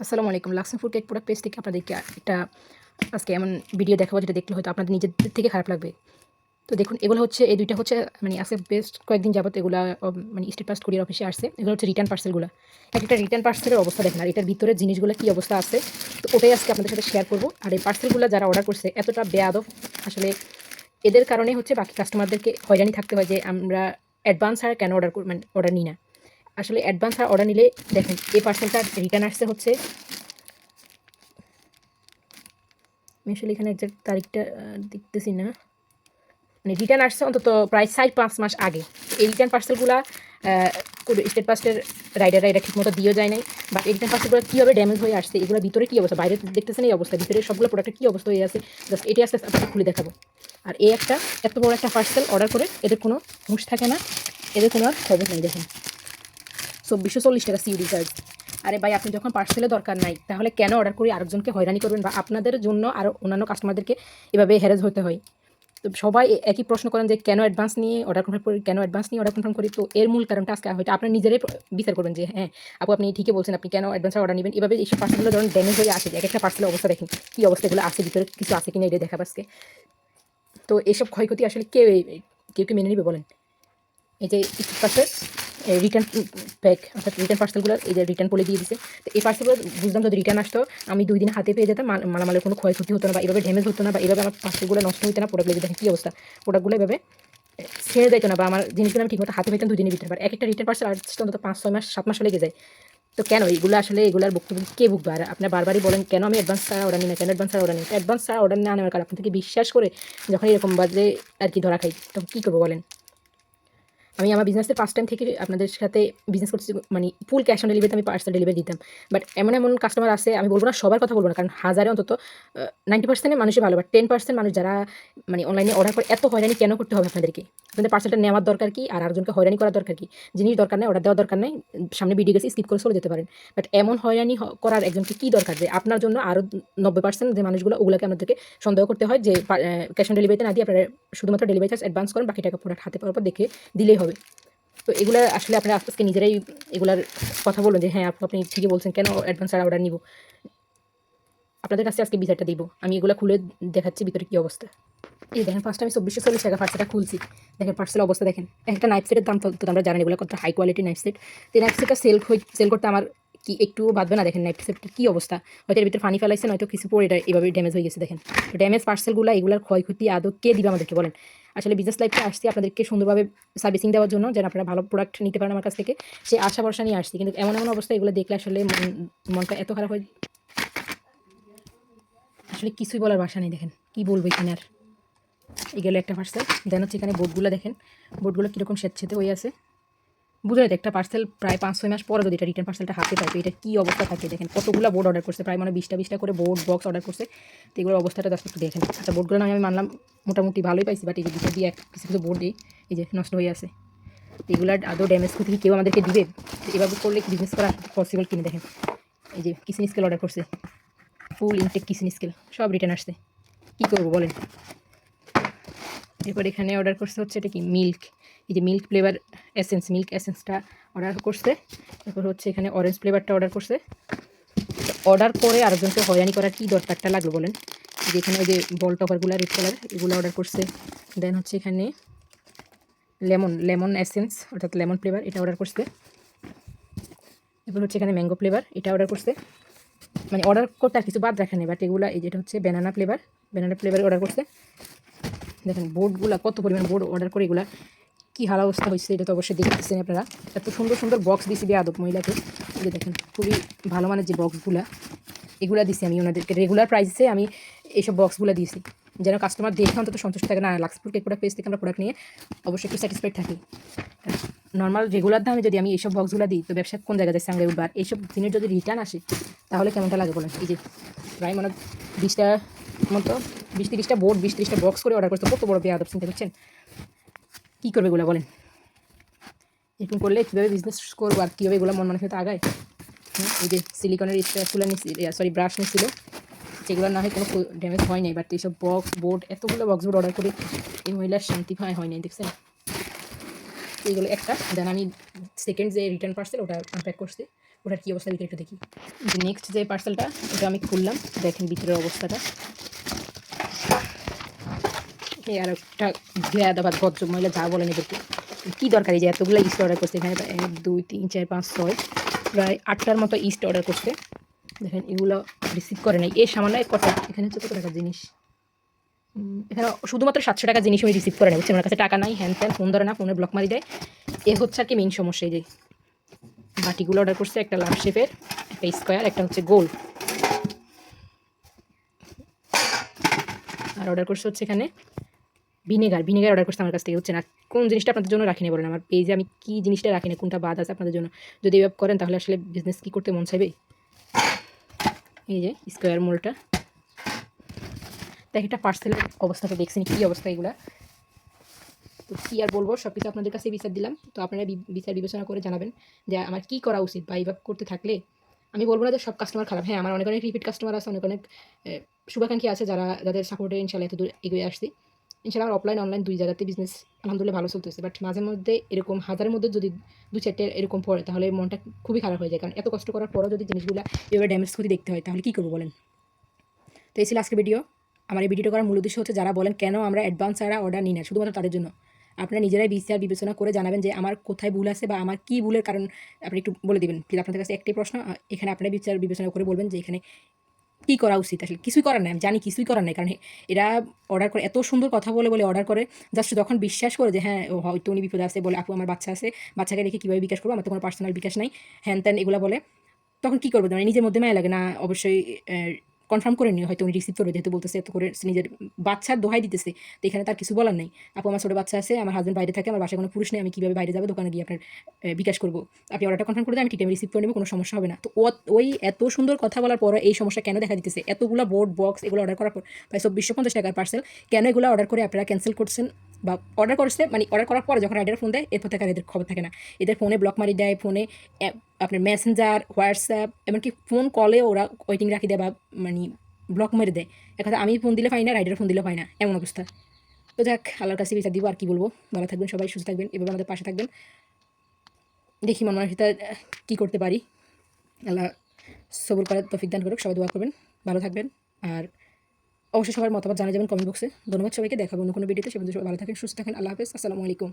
আসসালামু আলাইকুম। Luxon food cake product page থেকে আপনাদেরকে একটা আজকে এমন ভিডিও দেখাবো যেটা দেখলে হয়তো আপনাদের নিজেদের থেকে খারাপ লাগবে। তো দেখুন, এগুলো হচ্ছে, এই দুইটা হচ্ছে মানে আজকে বেস্ট কয়েকদিন যাবত এগুলো মানে স্টেট পাস কুরিয়ার অফিসে আসছে। এগুলো হচ্ছে রিটার্ন পার্সেলগুলো এক একটা রিটার্ন পার্সেলের অবস্থা দেখেন, আর এটার ভিতরে জিনিসগুলো কী অবস্থা আছে, তো ওটাই আজকে আপনাদের সাথে শেয়ার করব। আর এই পার্সেলগুলো যারা অর্ডার করছে, এতটা বেয়াদব, আসলে এদের কারণে হচ্ছে বাকি কাস্টমারদেরকে হয়রানি থাকতে হয় যে আমরা অ্যাডভান্স ছাড়া কেন অর্ডার মানে অর্ডার নিই না। আসলে অ্যাডভান্স আর অর্ডার নিলে দেখেন, এই পার্সেলটা রিটার্ন আসছে হচ্ছে আসলে এখানে একজাক্ট তারিখটা দেখতেছি না। মানে রিটার্ন আসছে অন্তত প্রায় চার পাঁচ মাস আগে। এই রিটার্ন পার্সেলগুলো স্টেট পাসের রাইডাররা এটা ঠিকমতো দিয়েও যায় নাই। বা এই রিটার্ন পার্সেলগুলো কীভাবে ড্যামেজ হয়ে আসছে, এগুলো ভিতরে কী অবস্থা? বাইরে দেখতেছেন এই অবস্থা, ভিতরে সবগুলো প্রোডাক্টের কী অবস্থা হয়ে আছে? জাস্ট এটি আস্তে আস্তে খুলে দেখাবো। আর এই একটা, এত বড় একটা পার্সেল অর্ডার করে, এদের কোনো হুঁশ থাকে না, এদের কোনো আর খবর নেই, দেখেন। চব্বিশশো চল্লিশ টাকা সিউডি চার্জ আরে ভাই, আপনি যখন পার্সেলে দরকার নাই, তাহলে কেন অর্ডার করে আরেকজনকে হয়রানি করবেন বা আপনাদের জন্য আরও অন্যান্য কাস্টমারদেরকে এভাবে হ্যারেজ হতে হয়? তো সবাই একই প্রশ্ন করেন যে, কেন অ্যাডভান্স নিয়ে অর্ডার কনফার্ম করি, কেন অ্যাডভান্স নিয়ে অর্ডার কনফার্ম করি? তো এর মূল কারণটা আজকে হয়তো আপনি নিজেরাই বিচার করবেন যে হ্যাঁ আপু, আপনি ঠিকই বলছেন, আপনি কেন অ্যাডভান্স অর্ডার নেবেন? এভাবে এইসব পার্সেলগুলো যখন ড্যামেজ হয়ে আসে, এক একটা পার্সেলের অবস্থা দেখেন, কী অবস্থা, এগুলো আছে, ভিতরে কিছু আছে কিনা এটা দেখা আজকে। তো এসব ক্ষয়ক্ষতি আসলে কেউ কেউ কেউ মেনে নেবে বলেন? এই যে পার্সেল রিটার্ন প্যাক অর্থাৎ রিটার্ন পার্সেলগুলো এই যে রিটার্ন পলে দিয়ে দিছে, তো এই পার্সেলগুলো বুঝলাম যদি রিটার্ন আসতো, আমি দুই দিন হাতে পেয়ে যেতাম মাল- মালামালের কোনো ক্ষয়ক্ষতি হতো না বা এভাবে ড্যামেজ হতো না বা এভাবে আমার পার্সেলগুলো নষ্ট হতো না প্রোডাক্টগুলো দেখেন কী অবস্থা। প্রোডাক্টগুলো এভাবে ছেড়ে যেত না বা আমার জিনিসগুলো আমি ঠিকমতো হাতে পেতাম দুই দিনের ভিতরে। এক একটা রিটার্ন পার্সেল আসতে অন্তত পাঁচ, ছয় মাস, সাত মাস লেগে যায়। তো কেন এগুলো আসলে এগুলার বক্তব্য কে বুকবে আর আপনার বারবারই বলেন, কেন আমি অ্যাডভান্স ছাড়া অর্ডার নিই না, কেন অ্যাডভান্স ছাড়া অর্ডার নিই অ্যাডভান্স ছাড়া অর্ডার না নেওয়ার কারণ আপনার থেকে বিশ্বাস করে যখন এরকম বাজে আর কি ধরা খাই, তখন কী করব বলেন? আমি আমার বিজনেসের ফার্স্ট টাইম থেকে আপনাদের সাথে বিজনেস করছি মানে ফুল ক্যাশ অন ডেলিভারিতে আমি পার্সেল ডেলিভারি দিতাম। বাট এমন এমন কাস্টমার আছে, আমি বলব না সবার কথা বলব না, কারণ হাজারে অন্তত নাইনটি পার্সেন্টের মানুষই ভালো বাট টেন পার্সেন্ট মানুষ যারা মানে অনলাইনে অর্ডার করে, এত হয়রানি কেন করতে হবে আপনাদেরকে? আপনাদের পার্সেলটা নেওয়ার দরকার কি? আর আরেকজনকে হয়রানি করার দরকার কি? জিনিস দরকার নেই অর্ডার দেওয়ার দরকার নেই, সামনে ভিডিও গেছে স্কিপ করে চলে যেতে পারেন। বাট এমন হয়রানি করার একজনকে কী দরকার? যে আপনার জন্য আরও নব্বই পার্সেন্ট যে মানুষগুলো, ওগুলোকে আপনাদেরকে সন্দেহ করতে হয়, যে ক্যাশ অন ডেলিভারিতে না দিয়ে আপনারা শুধুমাত্র ডেলিভারি চার্জ অ্যাডভান্স করেন, বাকি টাকা প্রোডাক্ট হাতে পাওয়ার পর দেখে দিলেই হবে। তো এগুলো আসলে আপনি আজকে নিজেরাই এগুলার কথা বলুন যে হ্যাঁ আপু আপনি ঠিকই বলছেন, কেন অ্যাডভান্স আর অর্ডার নিব? আপনাদের কাছে আজকে বিচারটা দিব। আমি এগুলো খুলে দেখাচ্ছি ভিতরে কী অবস্থা। এই দেখেন ফার্স্ট আমি চব্বিশশো চল্লিশ টাকা পার্সেলটা খুলছি। দেখেন পার্সেল অবস্থা দেখেন। একটা নাইফ সেটের দাম তো আমরা জানি এগুলো কত হাই কোয়ালিটি নাইফ সেট তো নাইফ সেটটা সেল সেল করতে আমার কি একটু বাঁধবে না, দেখেন নাইফ সেটটা কী অবস্থা। হয়তো এর ভিতরে ফানি ফেলাইছে, নয়তো কিছু পরে এটা এভাবে ড্যামেজ হয়ে গেছে, দেখেন। তো ড্যামেজ পার্সেলগুলো এগুলোর ক্ষয়ক্ষতি আদৌ কে দিবে আমাদেরকে বলেন? আসলে বিজনেস লাইফে আসছি আপনাদেরকে সুন্দরভাবে সার্ভিসিং দেওয়ার জন্য, যেন আপনারা ভালো প্রোডাক্ট নিতে পারেন আমার কাছ থেকে। সে আশা ভরসা নিয়ে আসছি, কিন্তু এমন এমন অবস্থা, এগুলো দেখলে আসলে মন- মনটা এত খারাপ হয়। আসলে কিছুই বলার ভাষা নেই, দেখেন। কি বলব এখানে আর? এগুলো একটা পার্সেল দেন হচ্ছে এখানে বোর্ডগুলো দেখেন। বোর্ডগুলো কীরকম সেচ্ছে হয়ে আছে। বুঝে একটা পার্সেল প্রায় পাঁচ, ছয় মাস পরে যদি এটা রিটার্ন পার্সেলটা হাতে পাবে এটা কী অবস্থা থাকে দেখেন। কতগুলো বোর্ড অর্ডার করছে, প্রায় মানে বিশটা বিশটা করে বোর্ড বক্স অর্ডার করছে। তো এগুলোর অবস্থাটা জাস্ট একটু দেখেন। আচ্ছা বোর্ডগুলো আমি মানলাম মোটামুটি ভালোই পাইছি বাট এই যে ভিতর দিয়ে কিছু কিছু বোর্ড এই যে নষ্ট হয়ে আছে। এগুলার আদৌ ড্যামেজ করতে কি কেউ আমাদেরকে দিবে? এভাবে করলে বিজনেস করা পসিবল কিনে দেখেন। এই যে কিচেন স্কেল অর্ডার করছে। ফুল ইনটেক কিচেন স্কেল সব রিটার্ন আসছে। কী করব বলেন? এরপর এখানে অর্ডার করছে হচ্ছে এটা কি মিল্ক এই যে মিল্ক ফ্লেভার এসেন্স মিল্ক এসেন্সটা অর্ডার করছে। এরপর হচ্ছে এখানে অরেঞ্জ ফ্লেভারটা অর্ডার করছে। অর্ডার করে আরেকজনকে হয়রানি করার কী দরকারটা লাগল বলেন? যে এখানে ওই যে বল টপারগুলো রেড কালার এগুলো অর্ডার করছে। দেন হচ্ছে এখানে লেমন লেমন এসেন্স অর্থাৎ লেমন ফ্লেভার এটা অর্ডার করছে। এরপর হচ্ছে এখানে ম্যাঙ্গো ফ্লেভার এটা অর্ডার করছে। মানে অর্ডার করতে কিছু বাদ রাখা নেই বাট এগুলো এই যেটা হচ্ছে banana flavour banana flavour order করছে। দেখেন বোর্ডগুলো কত পরিমাণ বোর্ড অর্ডার করে এগুলা। কী হাল অবস্থা হয়েছে এটা তো অবশ্যই দেখতেছেন আপনারা। এত সুন্দর সুন্দর বক্স দিছি আদব মহিলাকে। যে দেখেন, খুবই ভালো মানের যে বক্সগুলা এগুলা দিছি আমি ওনাদেরকে। রেগুলার প্রাইসে আমি এইসব বক্সগুলো দিয়েছি। যেন কাস্টমার দেখে অন্তত সন্তুষ্ট থাকে। না লাক্সপুর কেক প্রোডাক্ট পেজ থেকে আমরা প্রোডাক্ট নিয়ে অবশ্যই একটু স্যাটিসফাইড থাকি। নর্মাল রেগুলার দামে যদি আমি এইসব বক্সগুলো দিই, তো ব্যবসা কোন জায়গায় যাচ্ছে আমরা উঠবার এইসব জিনিস যদি রিটার্ন আসে, তাহলে কেমনটা লাগে বলেন? এই যে প্রায় মনে বিশটা মতো, বিশ তিরিশটা বোর্ড বিশ তিরিশটা বক্স করে অর্ডার করতে কত বড় পেয়ে আদব চিন্তা করছেন কী করবে এগুলো বলেন? এরকম করলে কীভাবে বিজনেস করব আর কীভাবে এগুলো মন মনে মানুষের আগায় এই যে সিলিকনের স্প্যাচুলা সরি ব্রাশ নিয়েছিল যেগুলো না হয় কোনো ড্যামেজ হয় নাই বাট এইসব বক্স বোর্ড এতগুলো বক্স বোর্ড অর্ডার করে এই মহিলার শান্তি পায় হয় নাই, দেখছেন? এইগুলো একটা দেন আমি সেকেন্ড যে রিটার্ন পার্সেল ওটা আনপ্যাক করছি, ওটার কী অবস্থা ভিতরে একটু দেখি। নেক্সট যে পার্সেলটা ওটা আমি খুললাম, দেখেন ভিতরের অবস্থাটা। এই আর একটা গ্যাদ ভদ্র মহিলা যা বলেন এদেরকে কী? দরকার এই যে এতগুলো ইস্ট অর্ডার করছে? এখানে এক, দুই, তিন, চার, পাঁচ, ছয়, প্রায় আটটার মতো ইস্ট অর্ডার করছে। দেখেন, এগুলো রিসিভ করে নাই। এই সামান্য কত এখানে হচ্ছে কত টাকার জিনিস? এখানে শুধুমাত্র সাতশো টাকার জিনিস উনি রিসিভ করে নেয় বুঝছেন? ওনার কাছে টাকা নাই হ্যান ত্যান ফোন ধরে না ফোনে ব্লক মারি দেয়। এ হচ্ছে আর কি মেইন সমস্যা এই যে। বাটিগুলো অর্ডার করছে, একটা লাভ শেপের, একটা স্কোয়ার একটা হচ্ছে গোল আর অর্ডার করছে হচ্ছে এখানে ভিনেগার ভিনেগার অর্ডার করছে আমার কাছ থেকে হচ্ছে না কোন জিনিসটা আপনাদের জন্য রাখিনি বলেন আমার পেজে আমি কি জিনিসটা রাখিনি, কোনটা বাদ আছে আপনাদের জন্য? যদি এভাবে করেন তাহলে আসলে বিজনেস কী করতে মন চাইবে? এই যে স্কোয়ার মোলটা দেখ একটা পার্সেলের অবস্থাটা দেখছেন, কী অবস্থা এগুলা? তো কী আর বলব সব কিছু আপনাদের কাছে বিচার দিলাম। তো আপনারা বিচার বিবেচনা করে জানাবেন যে আমার কী করা উচিত বা এইভাবে করতে থাকলে। আমি বলব না যে সব কাস্টমার খারাপ। হ্যাঁ আমার অনেক অনেক রিপিট কাস্টমার আছে, অনেক অনেক শুভাকাঙ্ক্ষী আছে যারা, যাদের সাপোর্টে ইনশাল্লাহ এত দূর এগিয়ে আসছি। আমার অফলাইন অনলাইন দুই জায়গাতে বিজনেস আলহামদুলিল্লাহ ভালো চলতেছে। বাট মাঝে মধ্যে এরকম হাজারের মধ্যে যদি দু চারটে এরকম পড়ে, তাহলে মনটা খুবই খারাপ হয়ে যায়। কারণ এত কষ্ট করার পরও যদি জিনিসগুলো এভাবে ড্যামেজ ক্ষতি দেখতে হয়, তাহলে কী করব বলেন? তো এই ছিল আজকের ভিডিও আমার এই ভিডিওটা করার মূল উদ্দেশ্য হচ্ছে যারা বলেন, কেন আমরা অ্যাডভান্স ছাড়া অর্ডার নিই না? শুধুমাত্র তাদের জন্য। আপনারা নিজেরাই বিচার বিবেচনা করে জানাবেন যে আমার কোথায় ভুল আছে বা আমার কী ভুলের কারণ আপনি একটু বলে দেবেন। প্লিজ আপনাদের কাছে একটাই প্রশ্ন এখানে আপনারা বিচার বিবেচনা করে বলবেন যে এখানে কী করা উচিত আসলে? কিছুই করার নাই, আমি জানি কিছুই করার নাই। কারণ এরা অর্ডার করে, এত সুন্দর কথা বলে বলে অর্ডার করে জাস্ট যখন বিশ্বাস করে যে হ্যাঁ হয়তো উনি বিপদে আছে বলে, আপু, আমার বাচ্চা আছে, বাচ্চাকে রেখে কীভাবে বিকাশ করব? আমার তো কোনো পার্সোনাল বিকাশ নাই। হ্যান ত্যান এগুলো বলে, তখন কী করব? মানে নিজের মধ্যে মায়া লাগে না? অবশ্যই কনফার্ম করে নিও, হয়তো উনি রিসিভ করবে, যেহেতু বলতেছে এত করে নিজের বাচ্চার দোহাই দিতেছে, তো এখানে তার কিছু বলার নেই। আপু, আমার ছোটো বাচ্চা আছে, আমার হাজব্যান্ড বাইরে থাকে, আমার বাসায় কোনো পুরুষ নেই, আমি কীভাবে বাইরে যাব, দোকানে গিয়ে আপনার বিকাশ করব। আপনি অর্ডারটা কনফার্ম করে দেন, আমি ঠিক টাইমে রিসিভ করে নেব, কোনো সমস্যা হবে না। তো ওই এত সুন্দর কথা বলার পর এই সমস্যা কেন দেখা দিতেছে? এতগুলো বোর্ড বক্স এগুলো অর্ডার করার পর প্রায় চব্বিশশো পঞ্চাশ টাকার পার্সেল কেন এগুলো অর্ডার করে আপনারা ক্যান্সেল করছেন বা অর্ডার করছে মানে অর্ডার করার পর যখন রাইডার ফোন দেয়, এরপর থেকে আর এদের খবর থাকে না। এদের ফোনে ব্লক মারি দেয় ফোনে আপনার মেসেঞ্জার হোয়াটসঅ্যাপ এমনকি ফোন কলে ওরা ওয়েটিং রাখি দেয় বা মানে ব্লক মেরে দেয়। এক কথা আমি ফোন দিলে পাই না রাইডার ফোন দিলে পাই না এমন অবস্থা। তো যাক, আল্লাহর কাছে বিচার দিব আর কি বলব। ভালো থাকবেন সবাই, সুস্থ থাকবেন, এভাবে আমাদের পাশে থাকবেন। দেখি মন মানসিকতা কী করতে পারি। আল্লাহ সবুর করার তফিক দান করুক, সবাই দোয়া করবেন, ভালো থাকবেন। আর অবশ্যই সবার মতামত জানা যাবেন কমেন্ট বক্সে ধন্যবাদ সবাইকে দেখাবো অন্য কোনো ভিডিওতে সে সবাই ভালো থাকেন, সুস্থ থাকেন, আল্লাহ হাফেজ, আসসালামু আলাইকুম।